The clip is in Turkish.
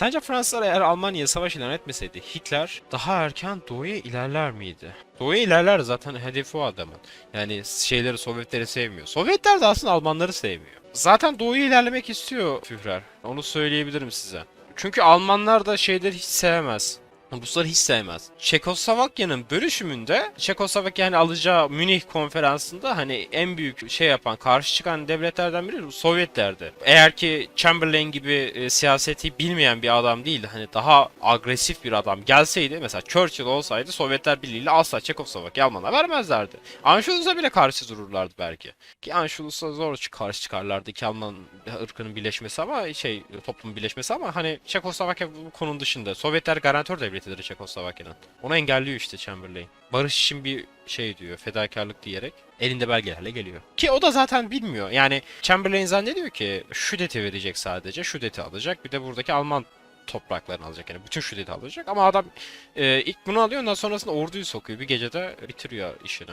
Sence Fransızlar eğer Almanya'ya savaş ilan etmeseydi Hitler daha erken doğuya ilerler miydi? Doğuya ilerler zaten hedefi o adamın. Yani şeyleri Sovyetleri sevmiyor. Sovyetler de aslında Almanları sevmiyor. Zaten doğuya ilerlemek istiyor Führer. Onu söyleyebilirim size. Çünkü Almanlar da şeyleri hiç sevmez. Rusları hiç sevmez. Çekoslovakya'nın bölüşümünde Çekoslovakya hani alacağı Münih konferansında hani en büyük şey yapan, karşı çıkan devletlerden biri Sovyetlerdi. Eğer ki Chamberlain gibi e, siyaseti bilmeyen bir adam değildi. Hani daha agresif bir adam gelseydi mesela Churchill olsaydı Sovyetler Birliği ile asla Çekoslovakya Alman'a vermezlerdi. Anschluss'a bile karşı dururlardı belki. Ki Anschluss'a zor karşı çıkarlardı ki Alman ırkının birleşmesi ama şey toplumun birleşmesi ama hani Çekoslovakya bu konunun dışında. Sovyetler garantör devletidir Çekoslovakya'nın. Onu engelliyor işte Chamberlain. Barış için bir şey diyor, fedakarlık diyerek elinde belgelerle geliyor. Ki o da zaten bilmiyor. Yani Chamberlain zannediyor ki Şudet'i verecek sadece. Şudet'i alacak. Bir de buradaki Alman topraklarını alacak. Yani bütün Şudet'i alacak. Ama adam e, ilk bunu alıyor ondan sonrasında orduyu sokuyor. Bir gecede bitiriyor işini.